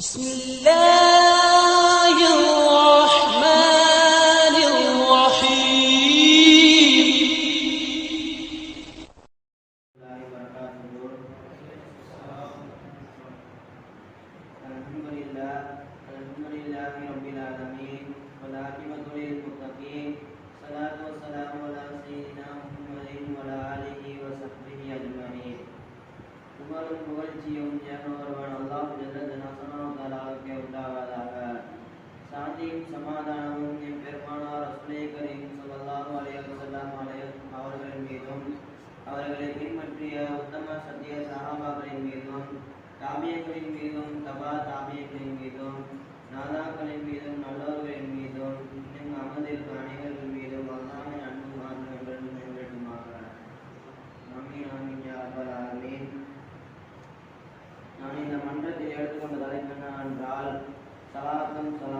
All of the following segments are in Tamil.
بسم الله உத்தம சத்திய சஹாபாக்களின் மீதும் தாபியங்களின் மீதும் தபா தாபியங்களின் மீதும் நாதாக்களின் மீதும் நல்லோர்களின் மீதும் இன்னும் அமர்ந்திருக்கும் அனைவர்கள் மீதும் அல்லாஹின் அன்பும் மாறுங்கள் வேண்டுமாக ஆமீன் ஆமீன் யா ரப்பல் நான் இந்த மன்றத்தில் எடுத்துக்கொண்ட தலைப்பு என்ன என்றால் சலாத்தும் சலாமும்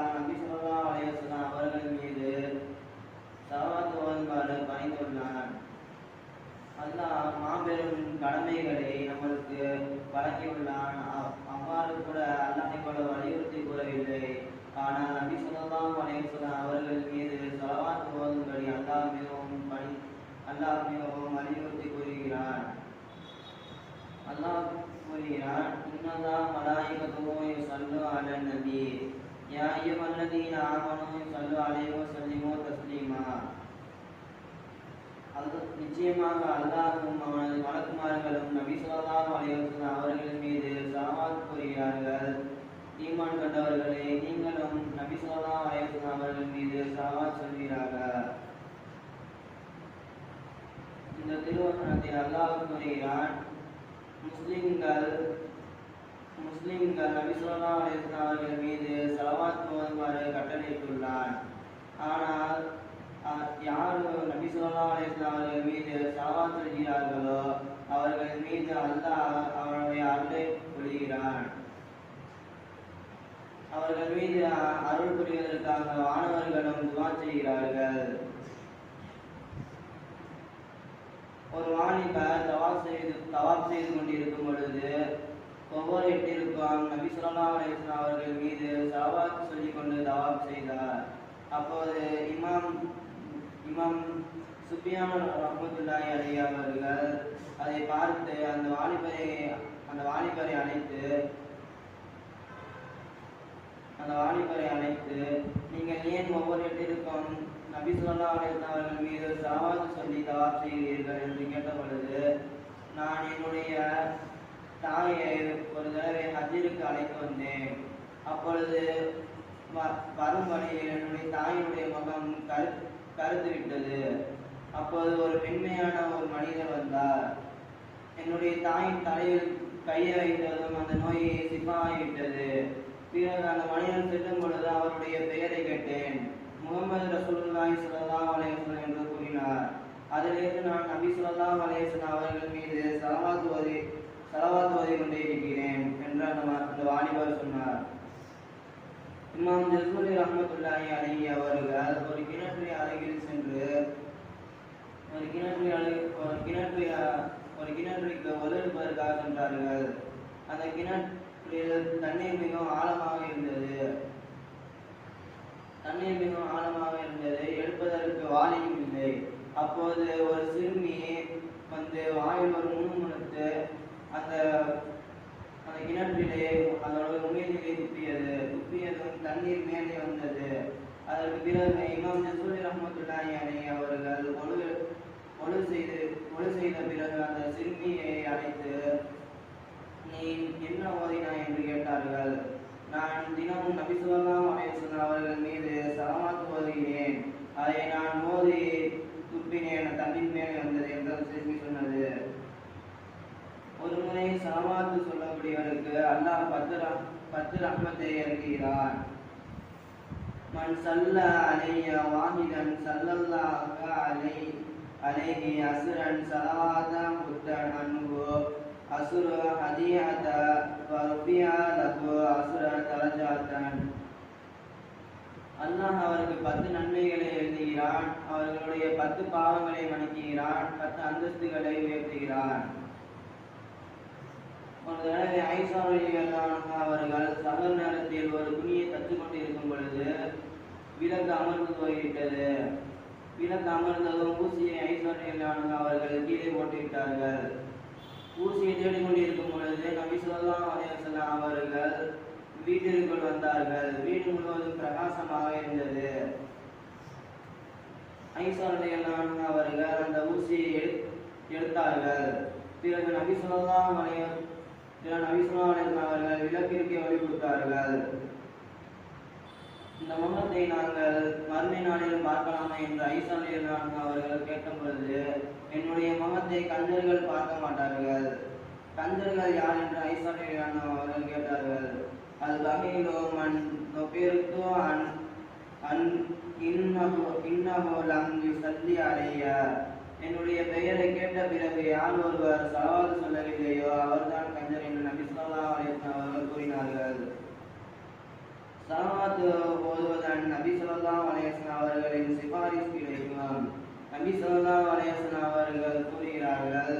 அல்லாஹ் மாபெரும் கடமைகளை நம்மளுக்கு வழங்கியுள்ளான். அவ்வாறு கூட அல்லாஹை கூட வலியுறுத்தி கூறவில்லை. ஆனால் நபி ஸல்லல்லாஹு வலியுறுத்தலாம் அவர்கள் மீது ஸலவாத் போதும்படி அல்லாஹ் மிகவும் பணி அல்லாஹ் மிகவும் வலியுறுத்தி கூறுகிறான் அல்லாஹ் கூறுகிறான் இன்னதா மலாயிகத்துஹு சல்லு அலன் நபி யா அல்லதீன் ஆமனூ சல்லு அலையோ சல்லிமோ தஸ்லீமா. நிச்சயமாக அல்லாஹும் அவனது வழக்குமார்களும் நபி ஸல்லல்லாஹு அலைஹி அவர்கள் மீது சலவாத் கூறுகிறார்கள். ஈமான் கண்டவர்களே நீங்களும் நபி ஸல்லல்லாஹு அவர்கள் மீது சலவாத் சொல்கிறார்கள் இந்த திருவசனத்தில் அல்லாஹ் கூறுகிறான் முஸ்லிம்கள் முஸ்லிம்கள் நபி ஸல்லல்லாஹு அவர்கள் மீது சலவாத் மோதுமாறு கட்டளையிட்டுள்ளான் ஆனால் யார் நபி சொல்லா அலைஹி அவர்கள் மீது ஸலவாத் சொல்கிறார்களோ அவர்கள் மீது அல்லாஹ் அவனுடைய அருளை பொழிகிறான். அவர்கள் மீது அருள் புரிவதற்காக மாணவர்களும் துவா செய்கிறார்கள். ஒரு வாலிபர் தவாப் செய்து தவாப் செய்து கொண்டிருக்கும் பொழுது ஒவ்வொரு எட்டிற்கும் நபி சொல்லா அலைஹி அவர்கள் மீது சவாத் சொல்லிக் கொண்டு தவாப் செய்தார். அப்போது இமாம் இமாம் சுப்பியாமல் ரஹ்மத்துல்லாஹி அலைஹி அவர்கள் அதை பார்த்து அந்த வாலிபரை அந்த வாலிபரை அழைத்து அந்த வாலிபரை அழைத்து நீங்கள் ஏன் ஒவ்வொரு இடத்திற்கும் நபி சொல்லா அலைஹி அவர்கள் மீது சாவாது சொல்லி தவாப் செய்கிறீர்கள்? என்று கேட்ட பொழுது நான் என்னுடைய தாயை ஒரு தடவை ஹஜிருக்கு அழைத்து வந்தேன். அப்பொழுது வரும் வழியில் என்னுடைய தாயினுடைய முகம் கரு கருத்து விட்டது அப்போது ஒரு பெண்மையான ஒரு மனிதர் வந்தார். என்னுடைய தாயின் தலையில் கையை வைத்ததும் அந்த நோய் சிப்பாகிவிட்டது பிறகு அந்த மனிதன் செல்லும் பொழுது அவருடைய பெயரை கேட்டேன். முகமது ரசூலுல்லாஹி ஸல்லல்லாஹு அலைஹி வஸல்லம் என்று கூறினார். அதிலிருந்து நான் நபி ஸல்லல்லாஹு அலைஹி வஸல்லம் அவர்கள் மீது ஸலவாத் ஓதி கொண்டே இருக்கிறேன் என்று அந்த அந்த வாலிபர் சொன்னார். இமாம் ஜஸ்மலி ரஹமத்துல்லாஹி அலைஹி அவர்கள் ஒரு கிணற்றை அருகில் சென்று ஒரு கிணற்று அழு- ஒரு கிணற்று ஒரு கிணற்றுக்கு உதவுவதற்காக சென்றார்கள். அந்த கிணற்றில் தண்ணீர் மிகவும் ஆழமாக இருந்தது. தண்ணீர் மிகவும் ஆழமாக இருந்தது. எடுப்பதற்கு வாளியும் இல்லை. அப்போது ஒரு சிறுமி வந்து வாயில் ஒரு முணுமுணுத்து அந்த கிணற்றிலே அதோட உமிழ்நீரை துப்பியது துப்பியதும் தண்ணீர் மேலே வந்தது. அதற்கு பிறகு இமாம் ஜசூலி ரஹமத்துல்லாஹி அலைஹி அவர்கள் ஒழு ஒழு செய்து ஒழு செய்த பிறகு அந்த சிறுமியை அழைத்து நீ என்ன ஓதினா? என்று கேட்டார்கள். நான் தினமும் நபி ஸல்லல்லாஹு அலைஹி அவர்கள் மீது சலாம் ஓதுகிறேன் அதை நான் மோதி துப்பினேன் தண்ணின் மேல் இருந்தது என்று திருப்பி சொன்னது ஒரு முறை சலவாத்து சொல்லக்கூடியவருக்கு அல்லாஹ் பத்து ரஹ்- பத்து ரஹ்மத்தை இறக்குகிறான் மண் சல்ல அலைய வாஹிதன் சல்லல்லாஹு அலை அலைஹி அசுரன் சலவாதா புத்தன் அன்ஹு அசுர ஹதியத வர்பியா லகு அசுர தலஜாத்தன் அல்லாஹ் அவருக்கு பத்து நன்மைகளை எழுதுகிறான். அவர்களுடைய பத்து பாவங்களை மன்னிக்கிறான். பத்து அந்தஸ்துகளை உயர்த்துகிறான். ஒரு தடவை ஐஷா ரலியல்லாஹு அவர்கள் சகல் நேரத்தில் ஒரு துணியை தச்சு கொண்டிருக்கும் பொழுது விலங்கு அமர்ந்து போய்விட்டது. விலங்கு அமர்ந்ததும் ஊசியை ஐஷா அவர்கள் கீழே போட்டுவிட்டார்கள். ஊசியை தேடிக்கொண்டிருக்கும் பொழுது நபி சொல்லாம் அலைஹி அவர்கள் வீட்டிற்குள் வந்தார்கள். வீடு முழுவதும் பிரகாசமாக இருந்தது. ஐஷா அவர்கள் அந்த ஊசியை எடு- எடுத்தார்கள். பிறகு நபி சொல்லாம் அலைஹி அவர்கள் விளக்கிற்கு வழி கொடுத்தார்கள்? இந்த முகத்தை நாங்கள் மறுமை நாளில் பார்க்கலாமா என்று ஐஷா ரலியல்லாஹு அவர்கள் கேட்ட பொழுது என்னுடைய முகத்தை கஞ்சர்கள் பார்க்க மாட்டார்கள். கஞ்சர்கள் யார் என்று ஐஷா அவர்கள் கேட்டார்கள். அது வகையிலோ மண் நொபெருத்தோ அன் அன் இன்னஹு இன்னஹு லம் சந்தி அடைய என்னுடைய பெயரை கேட்ட பிறகு யார் ஒருவர் சலவாது சொல்லவில்லையோ அவர்தான் கஞ்சர் என்று நபி ஸல்லல்லாஹு அலைஹி வஸல்லம் அவர்கள் கூறினார்கள் சலவாத்து ஓதுவதன் நபி ஸல்லல்லாஹு அலைஹி வஸல்லம் அவர்களின் சிபாரிசு கிடைக்கும் நபி ஸல்லல்லாஹு அலைஹி வஸல்லம் அவர்கள் கூறுகிறார்கள்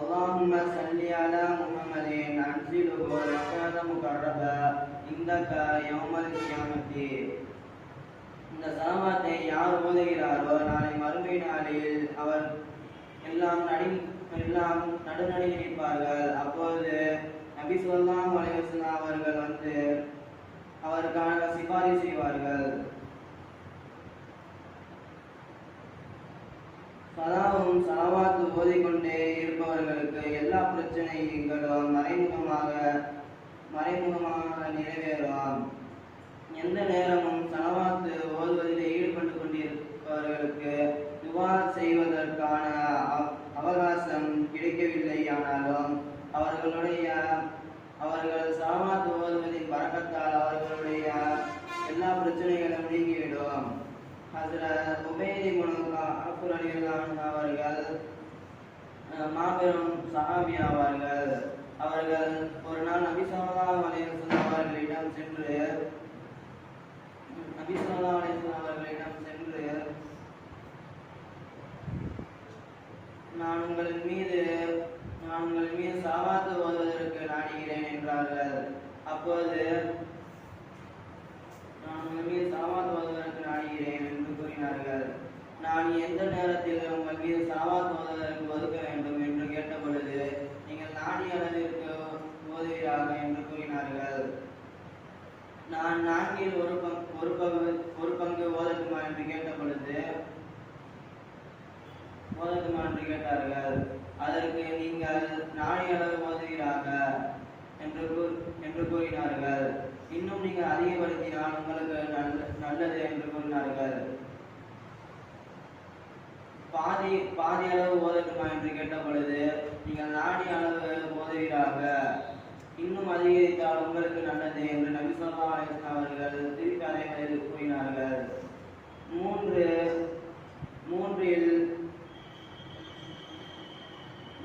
اللهم صل على محمد أنزله مكان مقربا عندك يوم القيامة இந்த சலவாத்தை யார் ஓதுகிறாரோ நாளை மறுமை நாளில் அவர் எல்லாம் நடி எல்லாம் நடுநடை நிற்பார்கள் அப்போது நபி சொல்லாம் வலைவசனா அவர்கள் வந்து அவருக்கான சிபாரிசு செய்வார்கள். சதாவும் சலவாத்து ஓதிக்கொண்டே இருப்பவர்களுக்கு எல்லா பிரச்சனைகளும் மறைமுகமாக மறைமுகமாக நிறைவேறும் எந்த நேரமும் சலவாத்து ஓதுவதில் ஈடுபட்டு கொண்டிருப்பவர்களுக்கு துவா செய்வதற்கான அவ- அவகாசம் கிடைக்கவில்லை ஆனாலும் அவர்களுடைய அவர்கள் சலவாத்து ஓதுவதின் பறக்கத்தால் அவர்களுடைய எல்லா பிரச்சனைகளும் நீங்கிவிடும் அதில் உபேதி குணம் அவர்கள் மாபெரும் சஹாபி ஆவார்கள் அவர்கள் ஒரு நாள் நபி ஸல்லல்லாஹு அலைஹி அவர்களிடம் சென்று நபி ஸல்லல்லாஹு அவர்களிடம் சென்று நான் உங்கள் மீது நான் உங்கள் மீது சாவாத்து ஓதுவதற்கு நாடுகிறேன் என்றார்கள். அப்போது நான் உங்கள் மீது சாவாத் ஓதுவதற்கு நாடுகிறேன் என்று கூறினார்கள் நான் எந்த நேரத்தில் உங்கள் மீது சாவாத்துவதற்கு ஒதுக்க வேண்டும் என்று கேட்ட பொழுது நீங்கள் நாடிய அளவிற்கு ஓதுவீராக என்று கூறினார்கள். நான் நான்கில் ஒரு பங்கு ஒரு பங்கு ஒரு பங்கு ஓதட்டுமா என்று கேட்ட பொழுது ஓதட்டுமா என்று கேட்டார்கள். அதற்கு நீங்கள் நாடி அளவு ஓதுவீராக என்று என்று கூறினார்கள். இன்னும் நீங்கள் அதிகப்படுத்தினால் உங்களுக்கு நல்ல- நல்லது என்று கூறினார்கள். பாதி பாதி அளவு ஓதட்டுமா என்று கேட்ட பொழுது நீங்கள் நாடி அளவு ஓதுவீராக இன்னும் அதிகரித்தால் உங்களுக்கு நல்லது என்று நபி சொல்லா அலைஹி அவர்கள் திருப்பி அதே கூறினார்கள். மூன்று மூன்றில்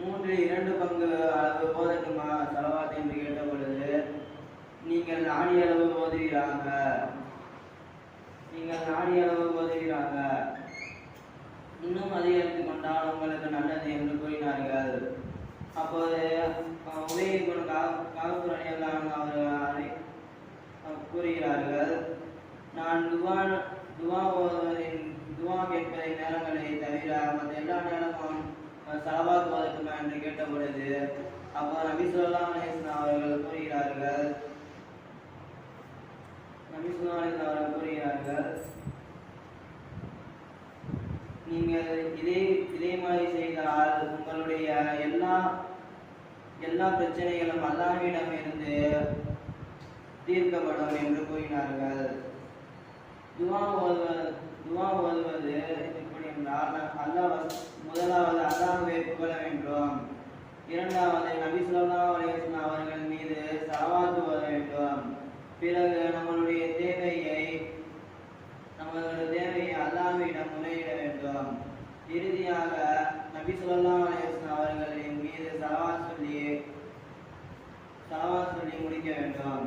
மூன்றில் இரண்டு பங்கு அளவு ஓதட்டுமா செலவாத்து என்று கேட்ட பொழுது நீங்கள் நாடி அளவு ஓதுவீராக நீங்கள் நாடி அளவு ஓதுவீராக இன்னும் அதிகரித்து கொண்டால் உங்களுக்கு நல்லது என்று கூறினார்கள். அப்போது உதயகுண காவல்துறை அணியெல்லாம் அவர்கள் கூறுகிறார்கள். நான் துவா துவா ஓதுவதின் துவா கேட்பதை நேரங்களை தவிர மற்ற எல்லா நேரமும் செலவாக்குவதற்குமா என்று கேட்ட பொழுது அப்போ நபி சொல்லா அவர்கள் கூறுகிறார்கள். நபி சொல்லா அவர்கள் கூறுகிறார்கள். நீங்கள் இதே இதே மாதிரி செய்தால் உங்களுடைய எல்லா எல்லா பிரச்சனைகளும் அல்லாவிடம் இருந்து தீர்க்கப்படும் என்று கூறினார்கள். துவா ஓதுவது துவா ஓதுவது எப்படி என்றால் அல்லாஹ் முதலாவது அல்லாஹுவை புகழ வேண்டும். இரண்டாவது நபி சொல்லா அவர்கள் மீது சலவாத்து ஓத வேண்டும். பிறகு நம்ம இறுதியாக நபி சொல்லா அலைஹி அவர்களின் மீது சலவா சொல்லி சலவா சொல்லி முடிக்க வேண்டும்.